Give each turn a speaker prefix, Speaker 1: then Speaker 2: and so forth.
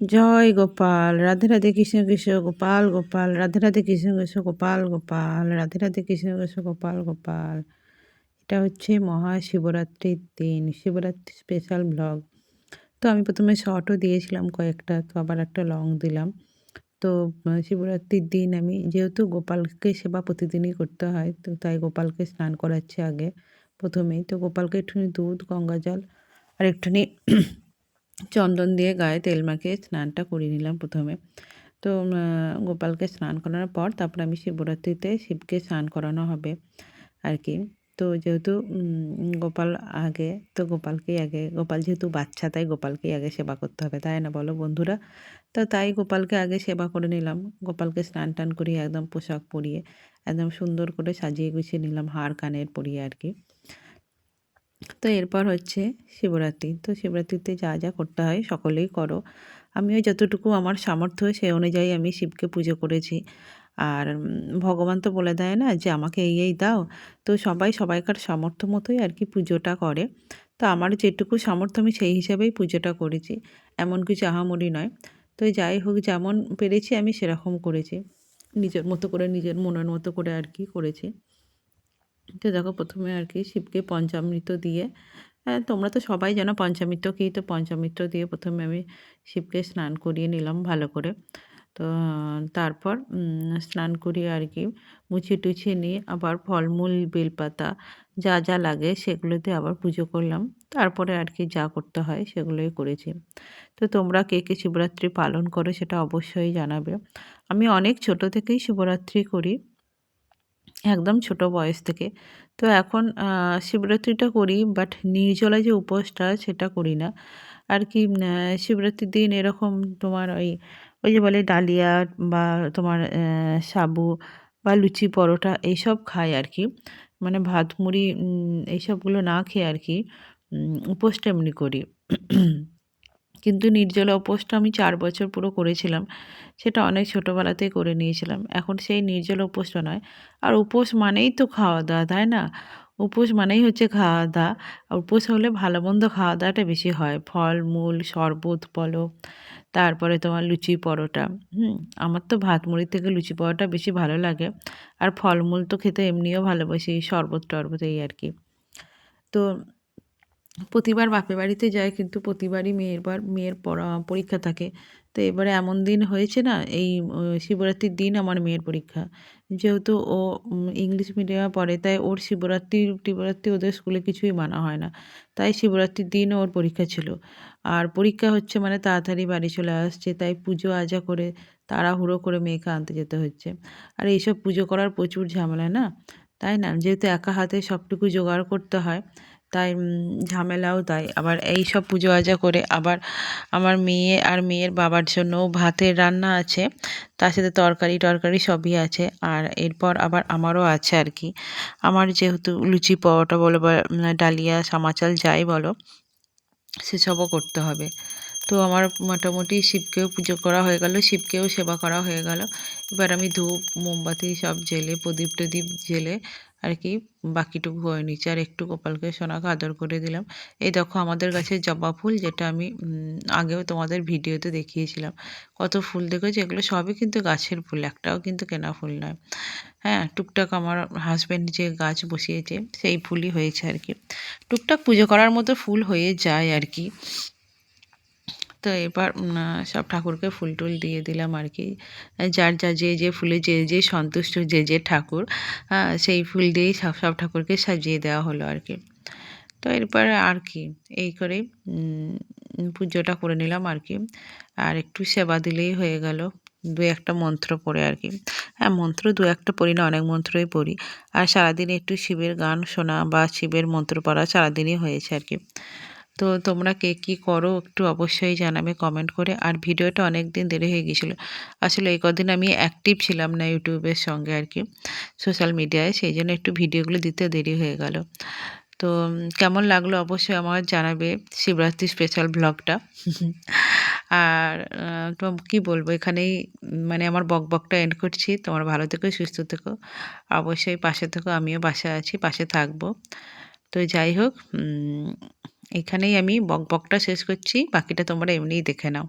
Speaker 1: জয় গোপাল, রাধে রাধে কৃষ্ণ কৃষ্ণ গোপাল গোপাল, রাধে রাধে কৃষ্ণ কৃষ্ণ গোপাল গোপাল, রাধে রাধে কৃষ্ণ কৃষ্ণ গোপাল গোপাল। এটা হচ্ছে মহাশিবরাত্রির দিন, শিবরাত্রি স্পেশাল ব্লগ তো আমি প্রথমে শর্টও দিয়েছিলাম কয়েকটা, তো আবার একটা লং দিলাম। তো শিবরাত্রির দিন আমি যেহেতু গোপালকে সেবা প্রতিদিনই করতে হয়, তো তাই গোপালকে স্নান করাচ্ছে আগে প্রথমেই। তো গোপালকে একটুখানি দুধ গঙ্গা জল আর একটুখানি চন্দন দিয়ে গায়ে তেল মাখিয়ে স্নানটা করিয়ে নিলাম প্রথমে। তো গোপালকে স্নান করানোর পর তারপর আমি শিবরাত্রিতে শিবকে স্নান করানো হবে আর কি। তো যেহেতু গোপাল আগে, তো গোপালকেই আগে, গোপাল যেহেতু বাচ্চা তাই গোপালকেই আগে সেবা করতে হবে, তাই না বলো বন্ধুরা? তো তাই গোপালকে আগে সেবা করে নিলাম, গোপালকে স্নান টান করিয়ে একদম পোশাক পরিয়ে একদম সুন্দর করে সাজিয়ে গুছিয়ে নিলাম হার কানের পরিয়ে আর কি। তো এরপর হচ্ছে শিবরাত্রি। তো শিবরাত্রিতে যা যা করতে হয় সকলেই করো। আমিও যতটুকু আমার সামর্থ্য সেই অনুযায়ী আমি শিবকে পুজো করেছি। আর ভগবান তো বলে দেয় না যে, আমাকে এই এই দাও। তো সবাই সবাইকার সামর্থ্য মতোই আর কি পুজোটা করে। তো আমার যেটুকু সামর্থ্য আমি সেই হিসাবেই পুজোটা করেছি। এমন কিছু আহামরি নয়। তো যাই হোক, যেমন পেরেছি আমি সেরকম করেছি। নিজের মতো করে, নিজের মনের মতো করে আর কি করেছি। তো দেখো প্রথমে আর কি শিবকে পঞ্চামৃত দিয়ে হ্যাঁ তোমরা তো সবাই জানো পঞ্চামৃত কী, তো পঞ্চামৃত দিয়ে প্রথমে আমি শিবকে স্নান করিয়ে নিলাম ভালো করে। তো তারপর স্নান করিয়ে আর কি মুছিয়ে টুছিয়ে নিয়ে আবার ফলমূল, বেলপাতা যা যা লাগে সেগুলোতে আবার পুজো করলাম। তারপরে আর কি যা করতে হয় সেগুলোই করেছি। তো তোমরা কে কে শিবরাত্রি পালন করো সেটা অবশ্যই জানাবে। আমি অনেক ছোট থেকেই শিবরাত্রি করি। একদম ছোট বয়স থেকে। তো এখন শিবরাত্রিটা করি বাট নির্জলা যে উপোসটা, সেটা করি না। আর কি শিবরাত্রির দিন এরকম তোমার ওই ওই যে বলে ডালিয়া বা তোমার সাবু বা লুচি পরোটা, এইসব খাই আর কি। মানে ভাত, মুড়ি এইসবগুলো না খেয়ে আর কি উপোসটা এমনি করি। কিন্তু নির্জলা উপোসটা আমি চার বছর পুরো করেছিলাম। সেটা অনেক ছোটোবেলাতেই করে নিয়েছিলাম। এখন সেই নির্জলা উপোসটা নয়। আর উপোস মানেই তো খাওয়া দাওয়া তাই না? উপোস মানেই হচ্ছে খাওয়া দাওয়া উপোস হলে ভালো মন্দ খাওয়া দাওয়াটা বেশি হয়। ফল মূল শরবত বলো, তারপরে তোমার লুচি পরোটা। হুম, আমার তো ভাত মুড়ি থেকে লুচি পরোটা বেশি ভালো লাগে। আর ফলমূল তো খেতে এমনিও ভালোবাসি শরবত টরবত এই আর কি। তো প্রতিবার বাপের বাড়িতে যায়, কিন্তু প্রতিবারই মেয়ের বার, মেয়ের পরীক্ষা থাকে। তো এবারে এমন দিন হয়েছে না, এই শিবরাত্রির দিন আমার মেয়ের পরীক্ষা। যেহেতু ও ইংলিশ মিডিয়ামে পড়ে, তাই ওর শিবরাত্রি, টিবরাত্রি ওদের স্কুলে কিছুই মানা হয় না। তাই শিবরাত্রির দিনও ওর পরীক্ষা ছিল। আর পরীক্ষা হচ্ছে মানে তাড়াতাড়ি বাড়ি চলে আসছে, তাই পুজো আজা করে, তাড়াহুড়ো করে মেয়েকে আনতে যেতে হচ্ছে। আর এইসব পুজো করার প্রচুর ঝামেলা না? তাই না? যেহেতু একা হাতে সবটুকু জোগাড় করতে হয় তাই ঝামেলাও তাই। আবার এই সব পুজো আজা করে আবার আমার মেয়ে আর মেয়ের বাবার জন্য ভাতের রান্না আছে, তার সাথে তরকারি টরকারি সবই আছে। আর এরপর আবার আমারও আছে আর কি। আমার যেহেতু লুচি, পরোটা বলো বা ডালিয়া, সামাচাল যাই বলো, সেসবও করতে হবে। আমার মোটামুটি শিবকেও পুজো করা হয়ে গেল, শিবকেও সেবা করা হয়ে গেল। এবার আমি ধূপ, মোমবাতি সব জেলে প্রদীপ টদীপ জেলে আর কি বাকিটুকু হয়ে নিচ্ছে। আর একটু গোপালকে সোনাকে আদর করে দিলাম। এই দেখো আমাদের গাছের জবা ফুল, যেটা আমি আগেও তোমাদের ভিডিওতে দেখিয়েছিলাম। কত ফুল দেখেছি? এগুলো সবই কিন্তু গাছের ফুল, একটাও কিন্তু কেনা ফুল নয়। হ্যাঁ টুকটাক আমার হাজব্যান্ড যে গাছ বসিয়েছে, সেই ফুলই হয়েছে আর কি। টুকটাক পুজো করার মতো ফুল হয়ে যায় আর কি। তো এবার সব ঠাকুরকে ফুল টুল দিয়ে দিলাম আর কি। যার যা যে যে ফুলে যে যে সন্তুষ্ট যে যে ঠাকুর সেই ফুল দিয়েই সব সব ঠাকুরকে সাজিয়ে দেওয়া হলো আর কি। তো এরপরে আর কি, এই করে পুজোটা করে নিলাম আর কি। আর একটু সেবা দিলেই হয়ে গেল। দু একটা মন্ত্র পড়ে আর কি। হ্যাঁ মন্ত্র দু একটা পড়ি না, অনেক মন্ত্রই পড়ি। আর সারাদিন একটু শিবের গান শোনা বা শিবের মন্ত্র পড়া সারাদিনই হয়েছে আর কি। তো তোমরা কে কী করো একটু অবশ্যই জানাবে কমেন্ট করে। আর ভিডিওটা অনেক দিন দেরি হয়ে গিয়েছিল। আসলে এই কদিন আমি অ্যাক্টিভ ছিলাম না ইউটিউবের সঙ্গে আর কি সোশ্যাল মিডিয়ায় সেই জন্য একটু ভিডিওগুলো দিতে দেরি হয়ে গেল। তো কেমন লাগল অবশ্যই আমার জানাবে শিবরাত্রি স্পেশাল ব্লগটা আর তো কী বলব, এখানেই মানে আমার বক বকটা এন্ড করছি। তোমার ভালো থেকো, সুস্থ থেকো। অবশ্যই পাশে থেকো, আমিও বাসা আছি, পাশে থাকব। তো যাই হোক এখানেই আমি বক বকটা শেষ করছি বাকিটা তোমরা এমনিই দেখে নাও।